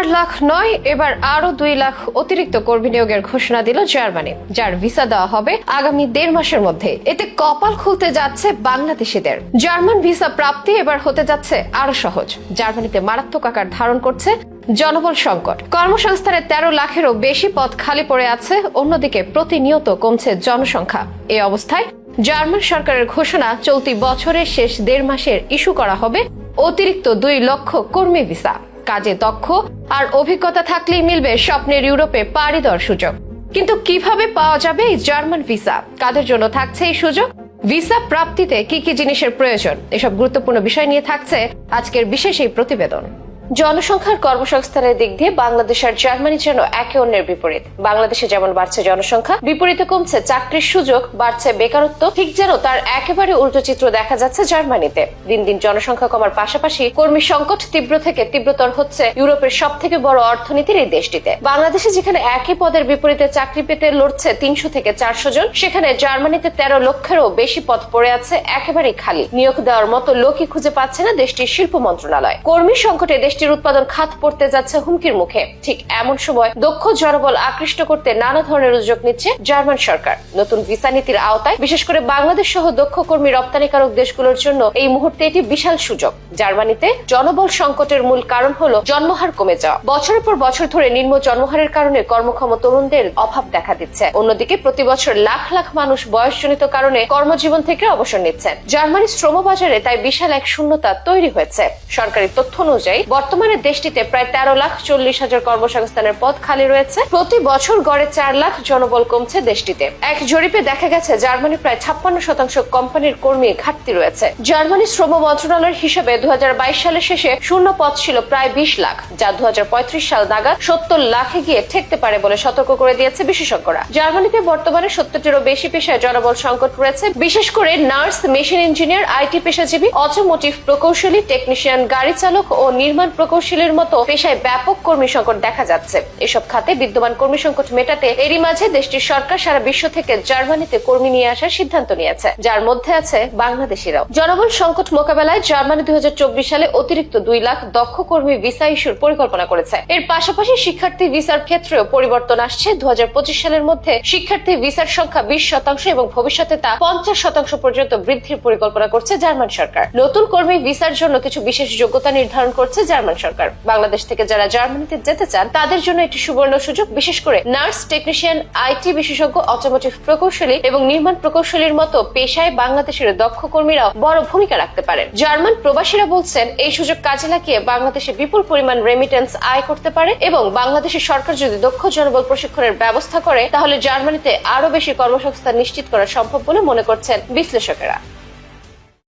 চার লাখ নয়, এবার আরও দুই লাখ অতিরিক্ত কর্মী নিয়োগের ঘোষণা দিল জার্মানি, যার ভিসা দেওয়া হবে আগামী দেড় মাসের মধ্যে। এতে কপাল খুলতে যাচ্ছে বাংলাদেশিদের। জার্মান ভিসা প্রাপ্তি এবার হতে যাচ্ছে আরও সহজ। জার্মানিতে মারাত্মক আকার ধারণ করছে জনবল সংকট। কর্মসংস্থানের তেরো লাখেরও বেশি পদ খালি পড়ে আছে, অন্যদিকে প্রতিনিয়ত কমছে জনসংখ্যা। এই অবস্থায় জার্মান সরকারের ঘোষণা চলতি বছরের শেষ দেড় মাসের ইস্যু করা হবে অতিরিক্ত দুই লক্ষ কর্মী ভিসা। কাজে দক্ষ আর অভিজ্ঞতা থাকলেই মিলবে স্বপ্নের ইউরোপে পাড়ি দেওয়ার সুযোগ। কিন্তু কীভাবে পাওয়া যাবে এই জার্মান ভিসা? কাদের জন্য থাকছে এই সুযোগ? ভিসা প্রাপ্তিতে কি কি জিনিসের প্রয়োজন? এসব গুরুত্বপূর্ণ বিষয় নিয়ে থাকছে আজকের বিশেষ এই প্রতিবেদন। জনসংখ্যার কর্মসংস্থানের দিক দিয়ে বাংলাদেশ আর জার্মানি যেন একে অন্যের বিপরীত। বাংলাদেশে যেমন বাড়ছে জনসংখ্যা, বিপরীতে কমছে চাকরির সুযোগ, বাড়ছে বেকারত্ব, ঠিক যেন তার একেবারে উল্টো চিত্র দেখা যাচ্ছে জার্মানিতে। দিন দিন জনসংখ্যা কমার পাশাপাশি কর্মী সংকট তীব্র থেকে তীব্রতর হচ্ছে ইউরোপের সব থেকে বড় অর্থনীতির এই দেশটিতে। বাংলাদেশে যেখানে একই পদের বিপরীতে চাকরি পেতে লড়ছে তিনশো থেকে চারশো জন, সেখানে জার্মানিতে তেরো লক্ষেরও বেশি পদ পড়ে আছে একেবারেই খালি। নিয়োগ দেওয়ার মতো লোকই খুঁজে পাচ্ছে না দেশটির শিল্প মন্ত্রণালয়। কর্মী সংকটে দেশটির উৎপাদন খাত পড়তে যাচ্ছে হুমকির মুখে। ঠিক এমন সময় দক্ষ জনবল আকৃষ্ট করতে নানা ধরনের উদ্যোগ নিচ্ছে জার্মান সরকার। নতুন ভিসা নীতির আওতায় বিশেষ করে বাংলাদেশ সহ দক্ষ কর্মী রপ্তানিকারক দেশগুলোর জন্য এই মুহূর্তে এটি বিশাল সুযোগ। জার্মানিতে জনবল সংকটের মূল কারণ হলো জন্মহার কমে যাওয়া। বছরের পর বছর ধরে নিম্ন জন্মহারের কারণে কর্মক্ষম তরুণদের অভাব দেখা দিচ্ছে। অন্যদিকে প্রতি বছর লাখ লাখ মানুষ বয়সজনিত কারণে কর্মজীবন থেকে অবসর নিচ্ছেন। জার্মানি শ্রম বাজারে তাই বিশাল এক শূন্যতা তৈরি হয়েছে। সরকারি তথ্য অনুযায়ী, বর্তমানে দেশটিতে প্রায় তেরো লাখ চল্লিশ হাজার কর্মসংস্থানের পদ খালি রয়েছে। প্রতি বছর গড়ে চার লাখ জনবল কমছে দেশটিতে। এক জরিপে দেখা গেছে জার্মানি প্রায় ছাপ্পান্ন শতাংশ কোম্পানির কর্মী ঘাটতি রয়েছে। জার্মানি শ্রম মন্ত্রণালয়ের হিসেবে দু সালের শেষে শূন্য পদ ছিল প্রায় বিশ লাখ, যা দু হাজার পঁয়ত্রিশ সাল নাগাদ সত্তর লাখে গিয়ে ঠেকতে পারে বলে সতর্ক করে দিয়েছে বিশেষজ্ঞরা। জার্মানিতে বর্তমানে সত্তরটিরও বেশি পেশায় জনবল সংকট রয়েছে, বিশেষ করে নার্স, মেশিন ইঞ্জিনিয়ার, আইটি পেশাজীবী, অটোমোটিভ প্রকৌশলী, টেকনিশিয়ান, গাড়ি চালক ও নির্মাণ প্রকৌশলীর মতো পেশায় ব্যাপক কর্মী সংকট দেখা যাচ্ছে। এসব খাতে বিদ্যমান কর্মী সংকট মেটাতে এরই মাঝে দেশটির সরকার সারা বিশ্ব থেকে জার্মানিতে কর্মী নিয়ে আসার সিদ্ধান্ত নিয়েছে, যার মধ্যে আছে বাংলাদেশিরাও। জনবল সংকট মোকাবেলায় জার্মানি দু হাজার সালে অতিরিক্ত দুই লাখ দক্ষ কর্মী ভিসা ইস্যুর পরিকল্পনা করেছে। এর পাশাপাশি শিক্ষার্থী ভিসার ক্ষেত্রেও পরিবর্তন আসছে। দু সালের মধ্যে শিক্ষার্থী ভিসার সংখ্যা বিশ শতাংশ এবং ভবিষ্যতে তা পঞ্চাশ শতাংশ পর্যন্ত বৃদ্ধির পরিকল্পনা করছে জার্মান সরকার। নতুন কর্মী ভিসার জন্য কিছু বিশেষ যোগ্যতা নির্ধারণ করছে জার্মান সরকার। বাংলাদেশ থেকে যারা জার্মানিতে যেতে চান, তাদের জন্য একটি সুবর্ণ সুযোগ, বিশেষ করে নার্স টেকনিশিয়ান, আইটি বিশেষজ্ঞ, অটোমোটিভ প্রকৌশলী এবং নির্মাণ প্রকৌশলীর মতো পেশায় বাংলাদেশের দক্ষ কর্মীরাও বড় ভূমিকা রাখতে পারেন। জার্মান প্রবাসীরা বলছেন, এই সুযোগ কাজে লাগিয়ে বাংলাদেশে বিপুল পরিমাণ রেমিটেন্স আয় করতে পারে এবং বাংলাদেশের সরকার যদি দক্ষ জনবল প্রশিক্ষণের ব্যবস্থা করে, তাহলে জার্মানিতে আরও বেশি কর্মসংস্থান নিশ্চিত করা সম্ভব বলে মনে করছেন বিশ্লেষকেরা।